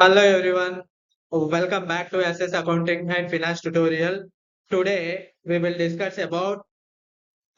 Hello everyone, welcome back to SS Accounting and Finance tutorial. Today we will discuss about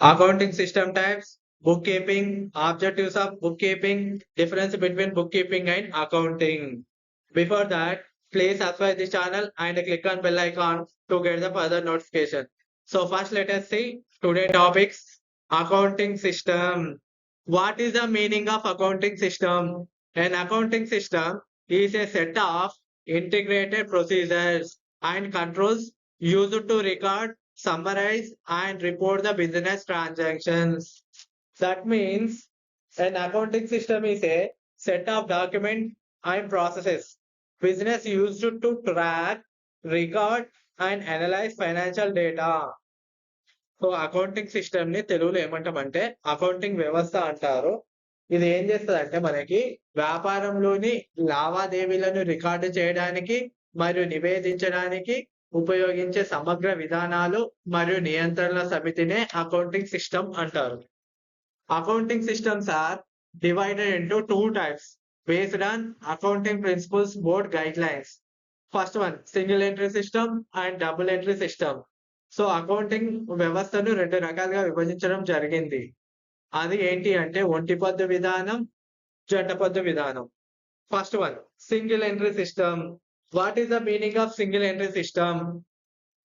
accounting system types, bookkeeping, objectives of bookkeeping, difference between bookkeeping and accounting. Before that, please subscribe this channel and click on bell icon to get the further notification. So first let us see today topics accounting system. What is the meaning of accounting system? An accounting system is a set of integrated procedures and controls used to record, summarize, and report the business transactions. That means an accounting system is a set of documents and processes business used to track, record, and analyze financial data. So accounting సిస్టమ్ని తెలుగులో ఏమంటామంటే accounting వ్యవస్థ అంటారు ఇది ఏం చేస్తుంది అంటే మనకి వ్యాపారంలోని లావాదేవీలను రికార్డు చేయడానికి మరియు నివేదించడానికి ఉపయోగించే సమగ్ర విధానాలు మరియు నియంత్రణల సమితినే అకౌంటింగ్ సిస్టమ్ అంటారు. Accounting systems are divided into two types based on accounting principles board guidelines first one single entry system and double entry system so accounting వ్యవస్థను రెండు రకాలుగా విభజించడం జరిగింది. అది ఏంటి అంటే ఒంటి పద్దు విధానం జంట పద్దు విధానం first one single entry system what is the meaning of single entry system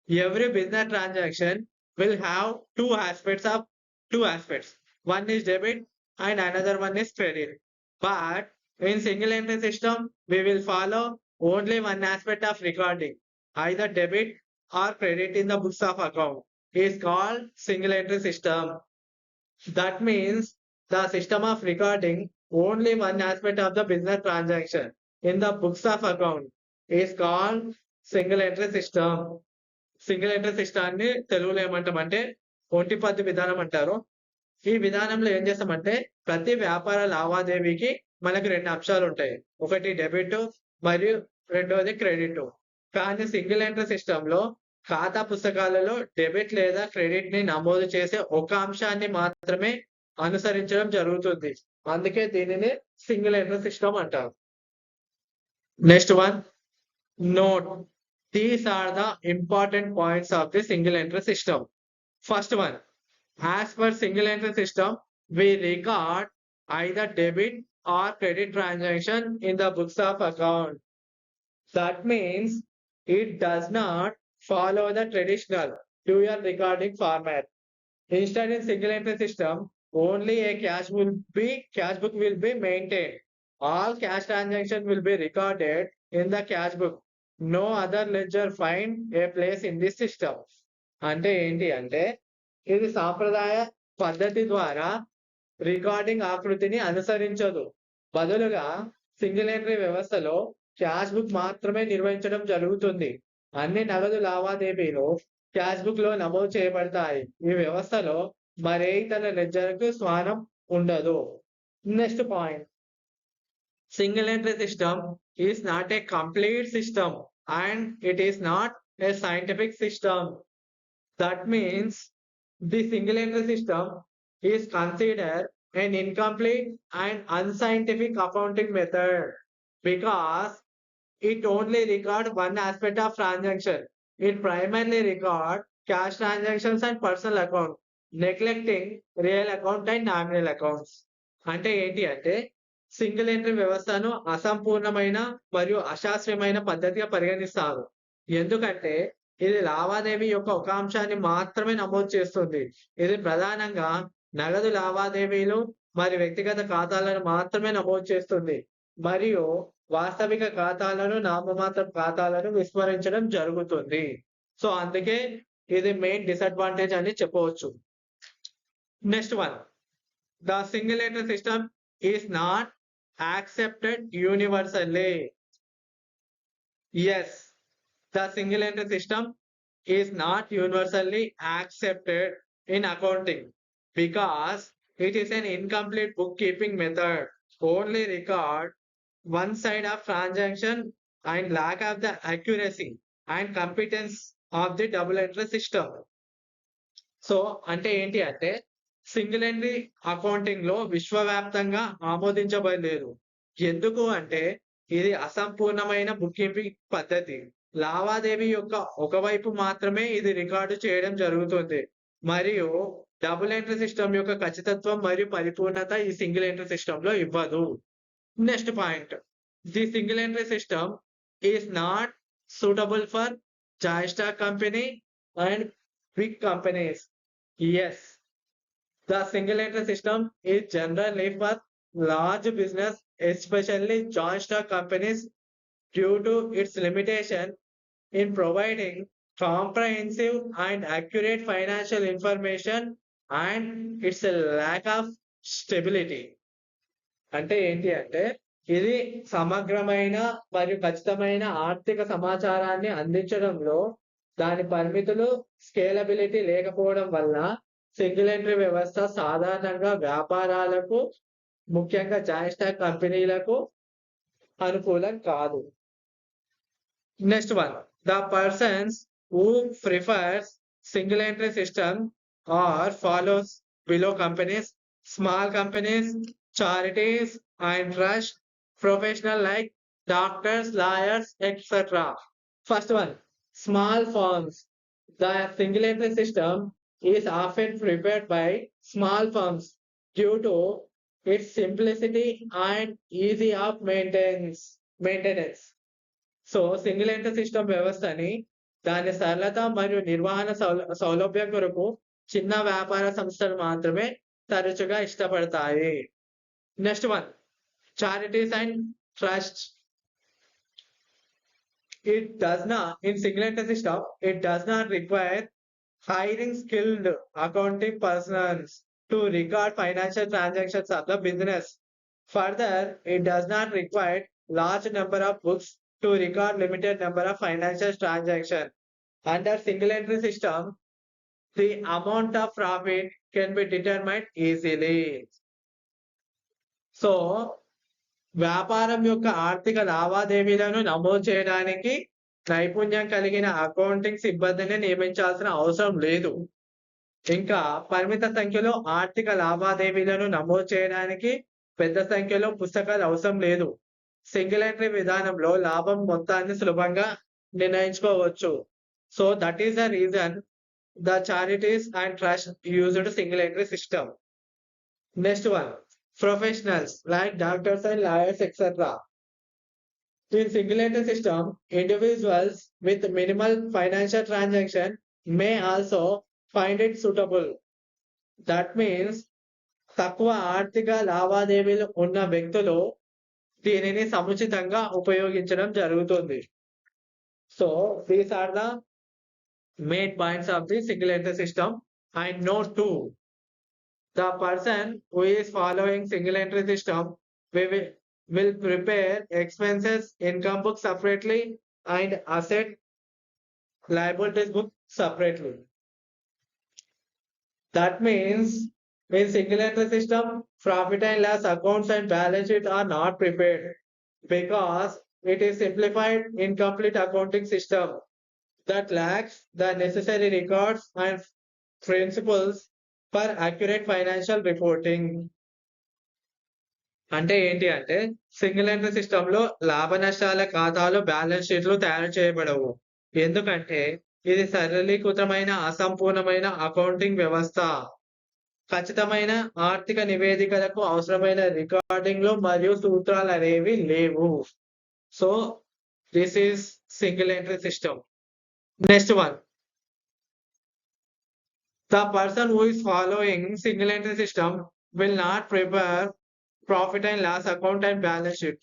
every business transaction will have two aspects of two aspects one is debit and another one is credit but in single entry system we will follow only one aspect of recording either debit or credit in the books of account is called single entry system. That means the system of recording only one aspect of the business transaction in the books of account is called single entry system single entry సిస్టాన్ని తెలుగులో ఏమంటామంటే ఒంటి పద్దు విధానం అంటారు ఈ విధానంలో ఏం చేస్తామంటే ప్రతి వ్యాపార లావాదేవీకి మనకు రెండు అంశాలు ఉంటాయి ఒకటి డెబిట్ మరియు రెండవది క్రెడిట్ కానీ సింగిల్ ఎంట్రీ సిస్టమ్లో ఖాతా పుస్తకాలలో డెబిట్ లేదా క్రెడిట్ని నమోదు చేసే ఒక అంశాన్ని మాత్రమే అనుసరించడం జరుగుతుంది. అందుకే దీనిని సింగిల్ ఎంట్రీ సిస్టమ్ అంటారు. Next one note. These are the important points of the single entry system first one as per single entry system we record either debit or credit transaction in the books of account. That means it does not follow the traditional dual recording format. Instead, in single entry system, only a cash will be cash book will be maintained. All cash transaction will be recorded in the cash book. No other ledger find a place in this system. అంటే ఏంటి అంటే ఇది సాంప్రదాయ పద్ధతి ద్వారా recording ఆకృతిని అనుసరించదు బదులుగా సింగిల్ ఎంట్రీ వ్యవస్థలో క్యాష్ బుక్ మాత్రమే నిర్వహించడం జరుగుతుంది అన్ని నగదు లావాదేవీలు క్యాష్ బుక్లో నమోదు చేయబడతాయి. ఈ వ్యవస్థలో మరే ఇతర లెడ్జర్కు స్థానం ఉండదు. Next point. Single entry system is not a complete system and it is not a scientific system that means the single entry system is consider an incomplete and unscientific accounting method because it only record one aspect of transaction. It primarily record cash transactions and personal account, neglecting real account and nominal accounts. అంటే ఏంటి అంటే single entry వ్యవస్థను అసంపూర్ణమైన మరియు అశాస్త్రీయమైన పద్ధతిగా పరిగణిస్తారు ఎందుకంటే ఇది లావాదేవీ యొక్క ఒక అంశాన్ని మాత్రమే నమోదు చేస్తుంది ఇది ప్రధానంగా నగదు లావాదేవీలు మరియు వ్యక్తిగత ఖాతాలను మాత్రమే నమోదు చేస్తుంది మరియు వాస్తవిక ఖాతాలను నామమాత్ర ఖాతాలను విస్మరించడం జరుగుతుంది. సో అందుకే ఇది మెయిన్ డిసడ్వాంటేజ్ అని చెప్పవచ్చు. Next one the single entry system is not accepted universally as the single entry system is not universally accepted in accounting because it is an incomplete bookkeeping method only record one side of transaction and lack of the accuracy and competence of the double entry system. So అంటే ఏంటి అంటే single entry అకౌంటింగ్లో విశ్వవ్యాప్తంగా ఆమోదించబడలేదు. ఎందుకు అంటే ఇది అసంపూర్ణమైన book పద్ధతి. లావాదేవీ యొక్క ఒకవైపు మాత్రమే ఇది రికార్డు చేయడం జరుగుతుంది. మరియు డబుల్ ఎంట్రీ సిస్టమ్ యొక్క ఖచ్చితత్వం మరియు పరిపూర్ణత ఈ సింగిల్ ఎంట్రీ సిస్టమ్లో ఇవ్వదు. Next point, the single entry system is not suitable for Jasta company and big companies. Yes, the single entry system is generally for large business, especially joint stock companies, due to its limitation in providing comprehensive and accurate financial information and its lack of stability. అంటే ఏంటి అంటే ఇది సమగ్రమైన మరియు ఖచ్చితమైన ఆర్థిక సమాచారాన్ని అందించడంలో దాని పరిమితులు స్కేలబిలిటీ లేకపోవడం వల్ల సింగిల్ ఎంట్రీ వ్యవస్థ సాధారణంగా వ్యాపారాలకు ముఖ్యంగా జాయింట్ స్టాక్ కంపెనీలకు అనుకూలం కాదు. Next one. The persons who prefers single entry system or follows below companies small companies charities and trust professional like doctors lawyers etc first one small firms the single entry system is often prepared by small firms due to its simplicity and easy of maintenance maintenance so single enter system వ్యవస్థని దాని సరళత మరియు నిర్వహణ సౌల సౌలభ్యం కొరకు చిన్న వ్యాపార సంస్థలు మాత్రమే తరచుగా ఇష్టపడతాయి Next one, charities and trusts. It does not, in Singularity System, it does not require hiring skilled accounting persons to record financial transactions of the business. Further, it does not require large number of books to record limited number of financial transactions. Under single entry system, the amount of profit can be determined easily. So వ్యాపారం యొక్క ఆర్థిక లావాదేవీలను నమోదు చేయడానికి నైపుణ్యం కలిగిన accounting సిబ్బందిని నియమించాల్సిన అవసరం లేదు. ఇంకా పరిమిత సంఖ్యలో ఆర్థిక లావాదేవీలను నమోదు చేయడానికి పెద్ద సంఖ్యలో పుస్తకాలు అవసరం లేదు. సింగిల్ ఎంట్రీ విధానంలో లాభం మొత్తాన్ని సులభంగా నిర్ణయించుకోవచ్చు. So that is the reason the charities and trust used single entry system next one professionals like doctors and lawyers, etc. In single entry system, individuals with minimal financial transaction may also find it suitable. That means తక్కువ ఆర్థిక లావాదేవీలు ఉన్న వ్యక్తులు దీనిని సముచితంగా ఉపయోగించడం జరుగుతుంది so these are the main points of the single enter system and note to the person who is following single entry system will, will prepare expenses income book separately and asset liabilities book separately. That means in single entry system profit and loss accounts and balance sheet are not prepared because it is simplified incomplete accounting system that lacks the necessary records and principles for accurate financial reporting అంటే ఏంటి అంటే single entry సిస్టమ్లో లాభ నష్టాల ఖాతాలు balance షీట్లు తయారు చేయబడవు. ఎందుకంటే ఇది సరళీకృతమైన అసంపూర్ణమైన అకౌంటింగ్ వ్యవస్థ. ఖచ్చితమైన ఆర్థిక నివేదికలకు అవసరమైన రికార్డింగ్లు మరియు సూత్రాలు అనేవి లేవు. So this is single entry system next one the person who is following single entry system will not prepare profit and loss account and balance sheet.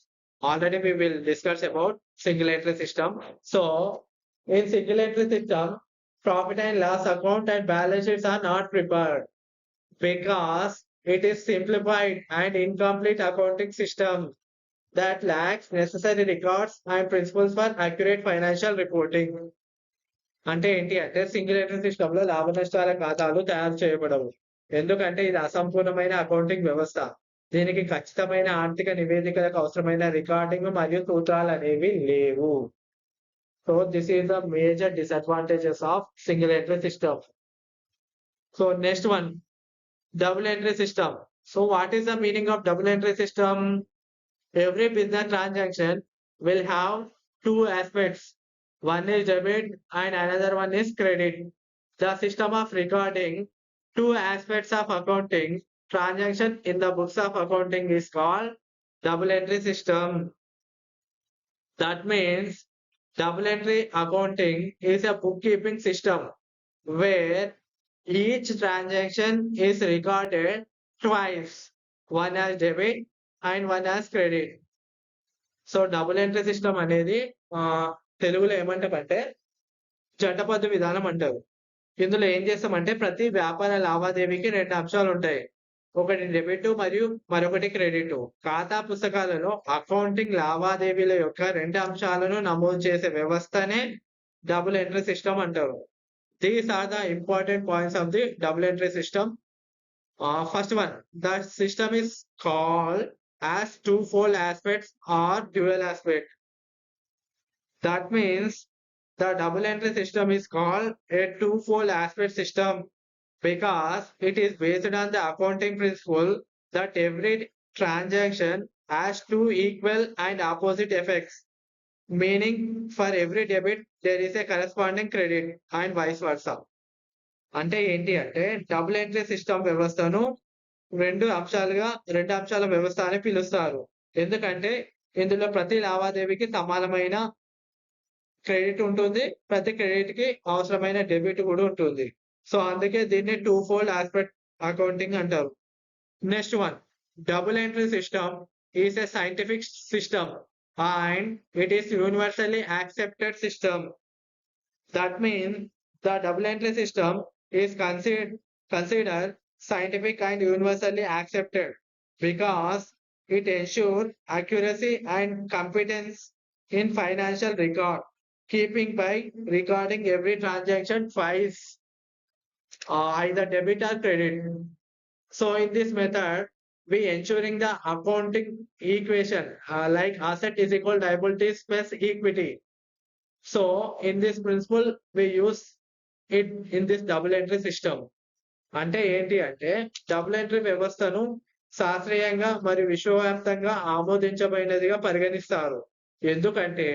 Already we will discuss about single entry system. So in single entry system, profit and loss account and balance sheets are not prepared because it is simplified and incomplete accounting system that lacks necessary records and principles for accurate financial reporting. అంటే ఏంటి? అంటే single entry సిస్టమ్లో లాభ నష్టాల ఖాతాలు తయారు చేయబడవు. ఎందుకంటే ఇది అసంపూర్ణమైన అకౌంటింగ్ వ్యవస్థ. దీనికి ఖచ్చితమైన ఆర్థిక నివేదికలకు అవసరమైన రికార్డింగ్ మరియు సూత్రాలు అనేవి లేవు. So this is the major disadvantages of single entry system so next one double entry system so what is the meaning of double entry system every business transaction will have two aspects One is debit and another one is credit. The system of recording two aspects of accounting transaction in the books of accounting is called double entry system. That means double entry accounting is a bookkeeping system where each transaction is recorded twice, one as debit and one as credit. So double entry system అనేది ఆ, తెలుగులో ఏమంటామంటే చట్టబద్ధ విధానం అంటారు. ఇందులో ఏం చేస్తామంటే ప్రతి వ్యాపార లావాదేవీకి రెండు అంశాలు ఉంటాయి. ఒకటి డెబిట్ మరియు మరొకటి క్రెడిట్. ఖాతా పుస్తకాలలో అకౌంటింగ్ లావాదేవీల యొక్క రెండు అంశాలను నమోదు చేసే వ్యవస్థనే డబుల్ ఎంట్రీ సిస్టమ్ అంటారు. These are the important points of the double entry system first one the system is called two twofold aspects or dual aspect That means the double entry system is called a two-fold aspect system because it is based on the accounting principle that every transaction has two equal and opposite effects. Meaning for every debit there is a corresponding credit and vice versa. అంటే ఏంటి అంటే double entry system వ్యవస్థను రెండు అంశాలుగా రెండు అంశాల వ్యవస్థ అని పిలుస్తారు ఎందుకంటే ఇందులో ప్రతి లావాదేవీకి సమానమైన క్రెడిట్ ఉంటుంది. ప్రతి క్రెడిట్కి అవసరమైన డెబిట్ కూడా ఉంటుంది. సో అందుకే దీన్ని టూ ఫోల్డ్ ఆస్పెక్ట్ అకౌంటింగ్ అంటారు. Next one double entry system is a scientific system and it is universally accepted system. That mean the double entry system is consider considered scientific and universally accepted because it ensures accuracy and competence in financial record, keeping by recording every transaction twice, uh, either debit or credit. So in this method, we ensuring the accounting equation uh, like asset is equal to liabilities plus equity. So in this principle, we use it in this double entry system. అంటే ఏంటి అంటే double entry వ్యవస్థను శాస్త్రీయంగా మరియు విశ్వవ్యాప్తంగా ఆమోదించబడినదిగా పరిగణిస్తారు ఎందుకంటే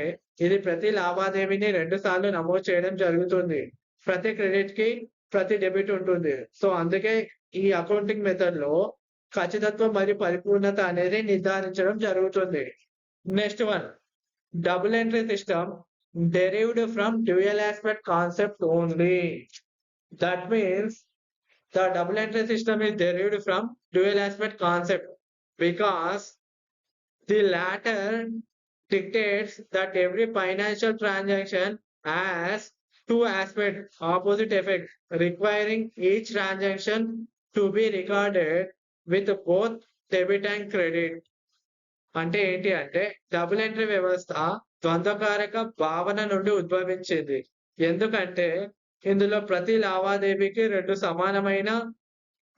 ఇది ప్రతి లావాదేవీని రెండు సార్లు నమోదు చేయడం జరుగుతుంది. ప్రతి క్రెడిట్కి ప్రతి డెబిట్ ఉంటుంది. సో అందుకే ఈ అకౌంటింగ్ మెథడ్లో ఖచ్చితత్వం మరియు పరిపూర్ణత అనేది నిర్ధారించడం జరుగుతుంది. Next one double entry system derived from dual aspect concept only that means the double entry system is derived from dual aspect concept because the latter dictates that every financial transaction has two aspects opposite effect, requiring each transaction to be recorded with both debit and credit అంటే ఏంటి అంటే double entry వ్యవస్థ ద్వంద్వకారక భావన నుండి ఉద్భవించింది ఎందుకంటే ఇందులో ప్రతి లావాదేవీకి రెండు సమానమైన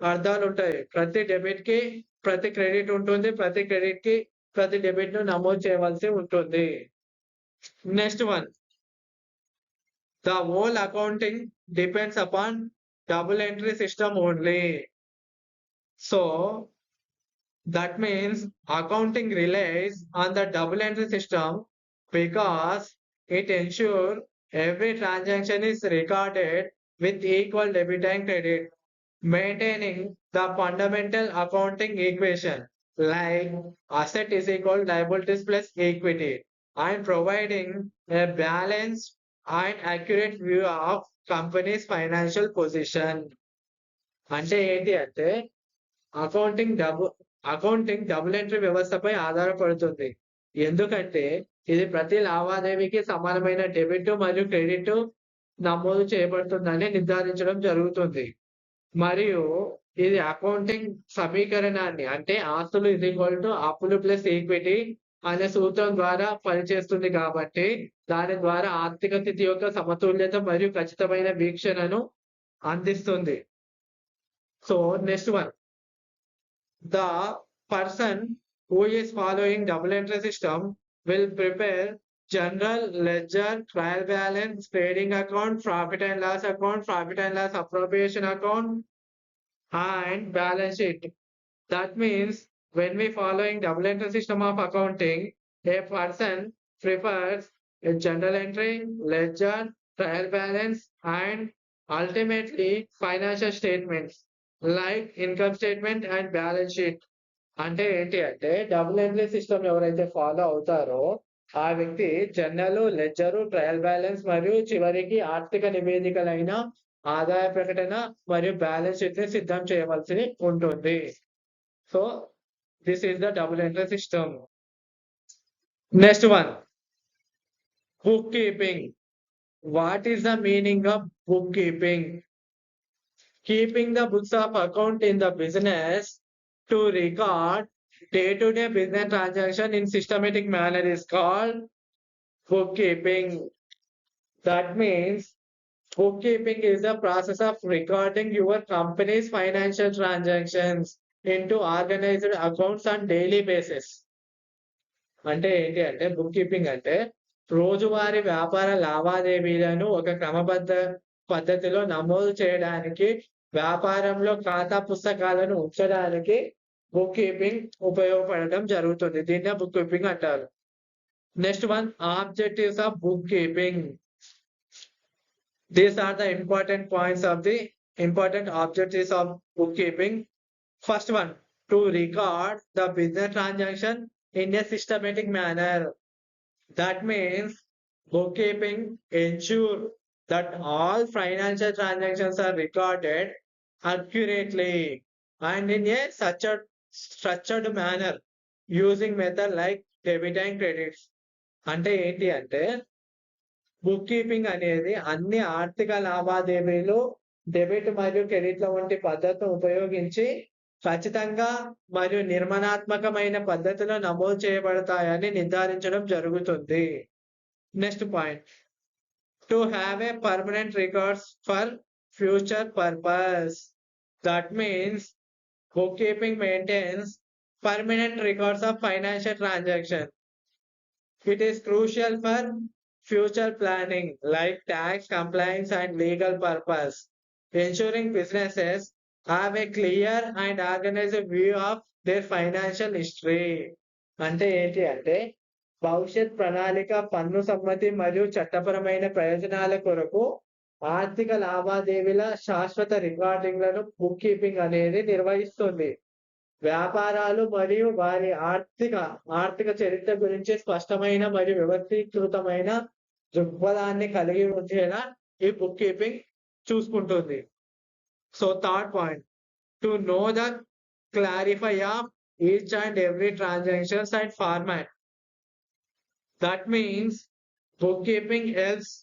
అర్థాలు ఉంటాయి ప్రతి డెబిట్కి ప్రతి క్రెడిట్ ఉంటుంది ప్రతి క్రెడిట్కి ప్రతి డెబిట్ను నమోదు చేయవలసి ఉంటుంది next one the whole accounting depends upon double entry system only so that means accounting relies on the double entry system because it ensures every transaction is recorded with equal debit and credit, maintaining the fundamental accounting equation like asset is equal to liabilities plus equity and providing a balanced and accurate view of company's financial position. అంటే ఏంటి అంటే accounting డబు accounting double entry వ్యవస్థపై ఆధారపడుతుంది ఎందుకంటే ఇది ప్రతి లావాదేవీకి సమానమైన డెబిట్ మరియు క్రెడిట్ నమోదు చేయబడుతుందని నిర్ధారించడం జరుగుతుంది మరియు ఇది అకౌంటింగ్ సమీకరణాన్ని అంటే ఆస్తులు ఇది ఈక్వల్ టు అప్పులు ప్లస్ ఈక్విటీ అనే సూత్రం ద్వారా పనిచేస్తుంది కాబట్టి దాని ద్వారా ఆర్థిక స్థితి యొక్క సమతుల్యత మరియు ఖచ్చితమైన వీక్షణను అందిస్తుంది. So next one the person who is following double entry system will prepare general ledger trial balance trading account profit and loss account profit and loss appropriation account and balance sheet that means when we following double entry system of accounting a person prefers general entry ledger trial balance and ultimately financial statements like income statement and balance sheet అంటే ఏంటి అంటే double entry system ఎవరైతే follow అవుతారో ఆ వ్యక్తి journal ledger trial balance మరియు చివరికి ఆర్థిక నివేదికలైన ఆదాయ ప్రకటన మరియు బ్యాలెన్స్ షీట్ని సిద్ధం చేయవలసి ఉంటుంది. So this is the double entry system next one bookkeeping what is the meaning of bookkeeping keeping the books of account in the business to record day-to-day business transaction in systematic manner is called bookkeeping. That means bookkeeping is the process of recording your company's financial transactions into organized accounts on daily basis. అంటే ఏంటి అంటే book keeping అంటే రోజువారీ వ్యాపార లావాదేవీలను ఒక క్రమబద్ధ పద్ధతిలో నమోదు చేయడానికి వ్యాపారంలో ఖాతా పుస్తకాలను ఉంచడానికి బుక్ కీపింగ్ ఉపయోగపడటం జరుగుతుంది దీన్నే బుక్ కీపింగ్ అంటారు next one objectives of bookkeeping these are the important points of the important objectives of bookkeeping first one to record the business transaction in a systematic manner that means bookkeeping ensure that all financial transactions are recorded accurately and in a such a structured manner using method like debit and credits అంటే ఏంటి అంటే book keeping అనేది అన్ని ఆర్థిక లావాదేవీలు debit మరియు క్రెడిట్ల వంటి పద్ధతులను ఉపయోగించి ఖచ్చితంగా మరియు నిర్మాణాత్మకమైన పద్ధతిలో నమోదు చేయబడతాయని నిర్ధారించడం జరుగుతుంది. Next point to have a permanent records for future purpose that means bookkeeping maintains permanent records of financial transaction. It is crucial for future planning like tax compliance and legal purpose, ensuring businesses have a clear and organized view of their financial history. అంటే ఏంటి అంటే భవిష్యత్ ప్రణాళిక పన్ను సమ్మతి మరియు చట్టపరమైన ప్రయోజనాల కొరకు ఆర్థిక లావాదేవీల శాశ్వత రికార్డింగ్లను బుక్ కీపింగ్ అనేది నిర్వహిస్తుంది. వ్యాపారాలు మరియు వారి ఆర్థిక ఆర్థిక చరిత్ర గురించి స్పష్టమైన మరియు వ్యవస్థీకృతమైన దృక్పథాన్ని కలిగి ఉండేలా ఈ బుక్ కీపింగ్ చూసుకుంటుంది. So third point to know the clarify of each and every transactions and format that means bookkeeping helps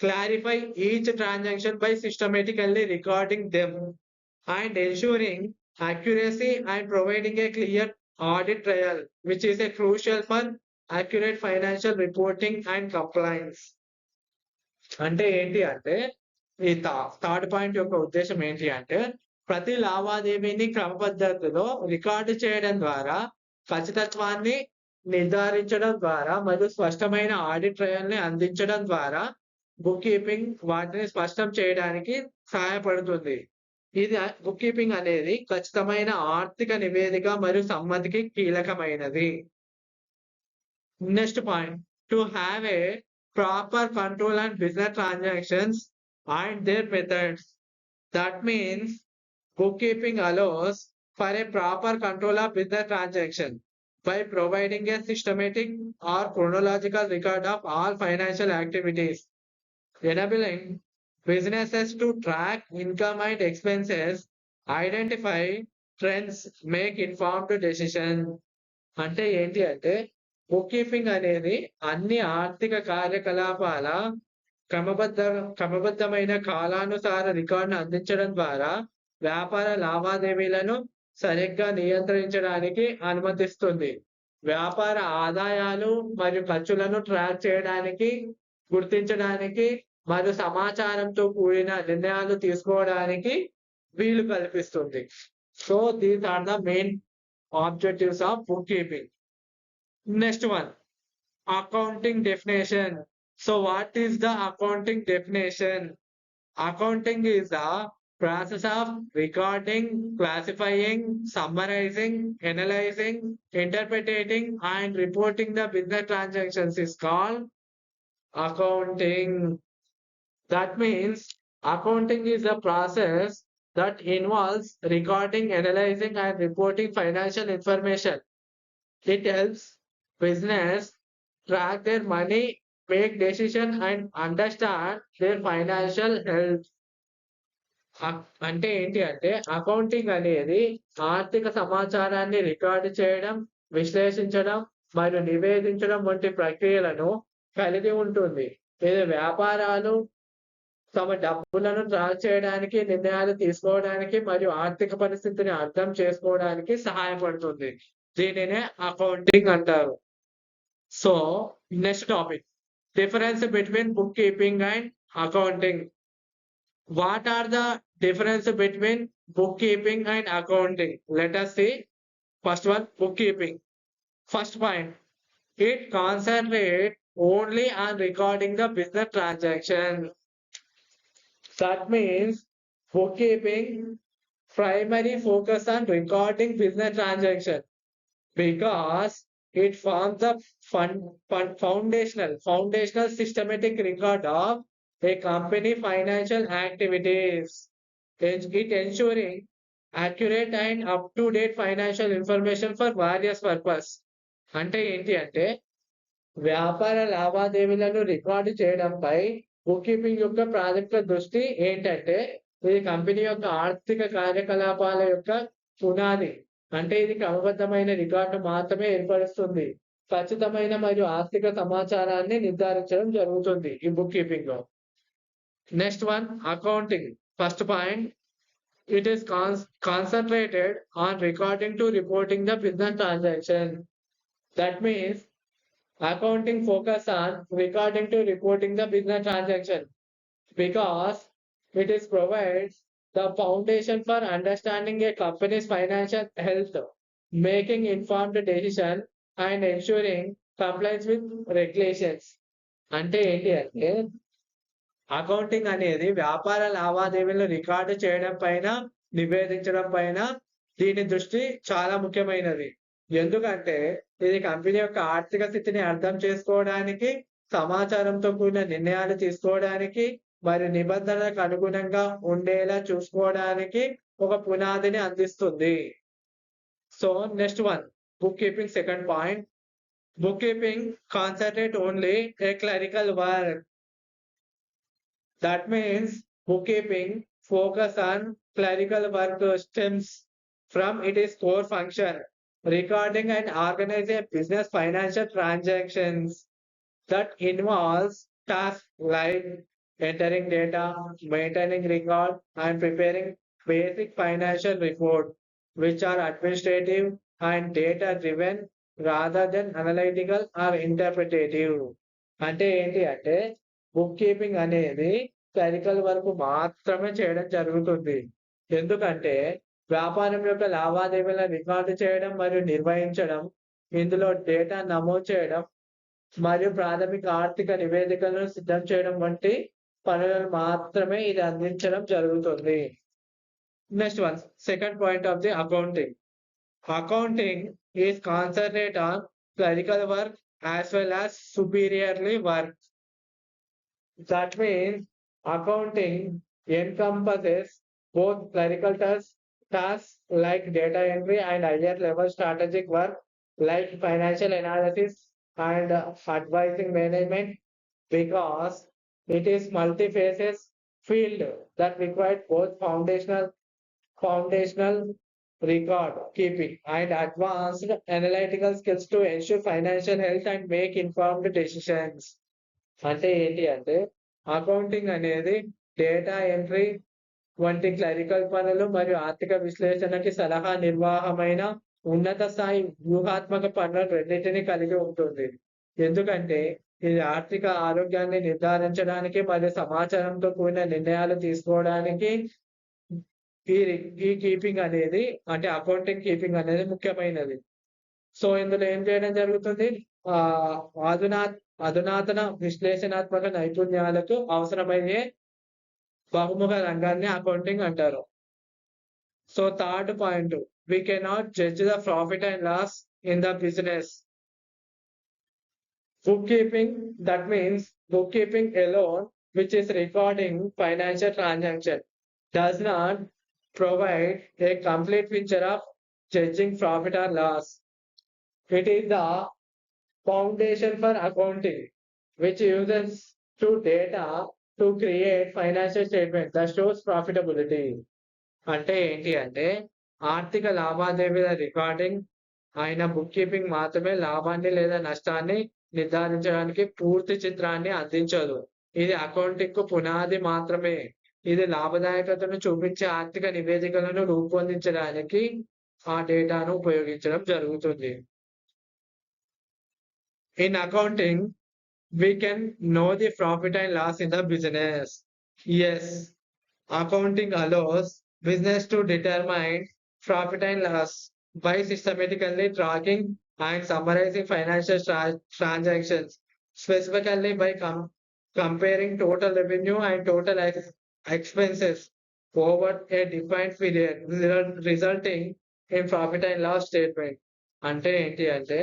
clarify each transaction by systematically recording them and ensuring accuracy and providing a clear audit trail, which is a crucial for accurate financial reporting and compliance. అంటే ఏంటి అంటే ఈ third point యొక్క ఉద్దేశం ఏంటి అంటే ప్రతి లావాదేవీని క్రమ పద్ధతిలో రికార్డు చేయడం ద్వారా ఖచ్చితత్వాన్ని నిర్ధారించడం ద్వారా మరియు స్పష్టమైన ఆడిట్ ట్రయల్ని అందించడం ద్వారా బుక్ కీపింగ్ వాటిని స్పష్టం చేయడానికి సహాయపడుతుంది. ఇది బుక్ కీపింగ్ అనేది ఖచ్చితమైన ఆర్థిక నివేదిక మరియు సమ్మతికి కీలకమైనది. Next point. To have a proper control and business transactions and their methods. That means bookkeeping allows for a proper control of business transaction by providing a systematic or chronological record of all financial activities enabling businesses to track income and expenses, identify trends make informed decision అంటే ఏంటి అంటే book keeping అనేది అన్ని ఆర్థిక కార్యకలాపాల క్రమబద్ధ క్రమబద్ధమైన కాలానుసార రికార్డును అందించడం ద్వారా వ్యాపార లావాదేవీలను సరిగ్గా నియంత్రించడానికి అనుమతిస్తుంది. వ్యాపార ఆదాయాలు మరియు ఖర్చులను ట్రాక్ చేయడానికి గుర్తించడానికి మరియు సమాచారంతో కూడిన నిర్ణయాలు తీసుకోవడానికి వీలు కల్పిస్తుంది. So these are the main objectives of bookkeeping next one accounting definition so what is the accounting definition accounting is the process of recording classifying summarising analysing interpreting and reporting the business transactions is called accounting that means accounting is a process that involves recording, analyzing, and reporting financial information. It helps business track their money, make decision, and understand their financial health. అ- అంటే ఏంటి అంటే accounting అనేది ఆర్థిక సమాచారాన్ని record చేయడం విశ్లేషించడం మరియు నివేదించడం వంటి ప్రక్రియలను కలిగి ఉంటుంది. ఇది వ్యాపారాలు తమ డబ్బులను ట్రాక్ చేయడానికి నిర్ణయాలు తీసుకోవడానికి మరియు ఆర్థిక పరిస్థితిని అర్థం చేసుకోవడానికి సహాయపడుతుంది. దీనినే అకౌంటింగ్ అంటారు. So next topic difference between bookkeeping and accounting what are the difference between bookkeeping and accounting let see first one bookkeeping first point it concentrate only on recording the business transaction. That means bookkeeping primary focus on recording business transaction because it forms the fund, fund foundational foundational systematic record of a company financial activities. It it ensuring accurate and up to date financial information for various purpose. అంటే ఏంటి అంటే వ్యాపార లావాదేవీలను record చేయడంపై book keeping యొక్క ప్రాథమిక దృష్టి ఏంటంటే ఇది కంపెనీ యొక్క ఆర్థిక కార్యకలాపాల యొక్క పునాది. అంటే ఇది క్రమబద్ధమైన రికార్డు మాత్రమే ఏర్పరుస్తుంది. ఖచ్చితమైన మరియు ఆర్థిక సమాచారాన్ని నిర్ధారించడం జరుగుతుంది ఈ బుక్ కీపింగ్లో next one accounting. First point it is concentrated on recording to reporting the business transaction. That means accounting focus on recording to reporting the business transaction because it is provides the foundation for understanding a company's financial health, making informed decision and ensuring compliance with regulations. అంటే ఏంటి అంటే accounting అనేది వ్యాపార లావాదేవీలు record చేయడం పైన నివేదించడం పైన దీని దృష్టి చాలా ముఖ్యమైనది ఎందుకంటే ఇది కంపెనీ యొక్క ఆర్థిక స్థితిని అర్థం చేసుకోవడానికి సమాచారంతో కూడిన నిర్ణయాలు తీసుకోవడానికి మరి నిబంధనలకు అనుగుణంగా ఉండేలా చూసుకోవడానికి ఒక పునాదిని అందిస్తుంది. So next one bookkeeping second point bookkeeping concentrate only a clerical work that means bookkeeping focus on clerical work stems from it is core function recording and organizing business financial transactions that involves tasks like entering data, maintaining record, and preparing basic financial report, which are administrative and data driven rather than analytical or interpretative. అంటే ఏంటి అంటే book keeping అనేది clerical వరకు మాత్రమే చేయడం జరుగుతుంది ఎందుకంటే వ్యాపారం యొక్క లావాదేవీలను రికార్డు చేయడం మరియు నిర్వహించడం ఇందులో డేటా నమోదు చేయడం మరియు ప్రాథమిక ఆర్థిక నివేదికలను సిద్ధం చేయడం వంటి పనులను మాత్రమే ఇది అందించడం జరుగుతుంది. Next one second point of the accounting accounting is concentrate on clerical work as well as superiorly work that means accounting encompasses both clerical tasks, tasks like data entry and higher level strategic work like financial analysis and uh, advising management because it is multi-phases field that requires both foundational foundational record keeping and advanced analytical skills to ensure financial health and make informed decisions. అంటే ఏంటి అంటే accounting అనేది data entry వంటి clerical పనులు మరియు ఆర్థిక విశ్లేషణకి సలహా నిర్వాహమైన ఉన్నత స్థాయి వ్యూహాత్మక పనులు రెండింటిని కలిగి ఉంటుంది. ఎందుకంటే ఇది ఆర్థిక ఆరోగ్యాన్ని నిర్ధారించడానికి మరియు సమాచారంతో కూడిన నిర్ణయాలు తీసుకోవడానికి ఈ ఈ కీపింగ్ అనేది అంటే అకౌంటింగ్ కీపింగ్ అనేది ముఖ్యమైనది. సో ఇందులో ఏం చేయడం జరుగుతుంది? ఆ అధునా అధునాతన విశ్లేషణాత్మక నైపుణ్యాలకు అవసరమయ్యే బహుముఖ రంగాన్ని అకౌంటింగ్ అంటారు so third point we cannot judge the profit and loss in the business bookkeeping that means bookkeeping alone which is recording financial transaction does not provide a complete picture of judging profit or loss it is the foundation for accounting which uses to data to create financial statement the shows profitability అంటే ఏంటి అంటే ఆర్థిక లావాదేవీల recording అయిన book keeping మాత్రమే లాభాన్ని లేదా నష్టాన్ని నిర్ధారించడానికి పూర్తి చిత్రాన్ని అందించదు. ఇది అకౌంటింగ్కు పునాది మాత్రమే. ఇది లాభదాయకతను చూపించే ఆర్థిక నివేదికలను రూపొందించడానికి ఆ డేటాను ఉపయోగించడం జరుగుతుంది. In accounting we can know the profit and loss in the business. Yes, accounting allows business to determine profit and loss by systematically tracking and summarizing financial tra- transactions, specifically by com- comparing total revenue and total ex- expenses over a defined period, result- resulting in profit and loss statement. అంటే ఏంటి అంటే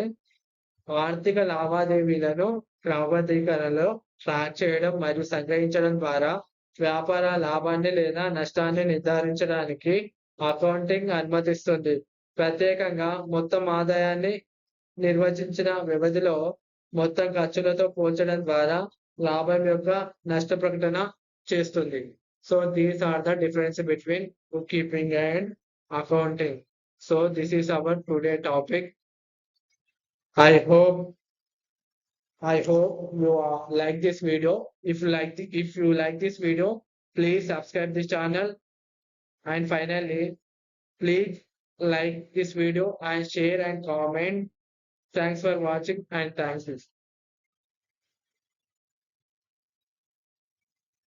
ఆర్థిక లావాదేవీలను క్రమబద్ధీకరణలో track చేయడం మరియు సంగ్రహించడం ద్వారా వ్యాపార లాభాన్ని లేదా నష్టాన్ని నిర్ధారించడానికి అకౌంటింగ్ అనుమతిస్తుంది. ప్రత్యేకంగా మొత్తం ఆదాయాన్ని నిర్వచించిన వ్యవధిలో మొత్తం ఖర్చులతో పోల్చడం ద్వారా లాభం యొక్క నష్ట ప్రకటన చేస్తుంది. So these are the difference between bookkeeping and accounting so this is our today topic I hope I hope you uh, like this video. If you like the, if you like this video, please subscribe this channel. And finally, please like this video and share and comment. Thanks for watching and thanks.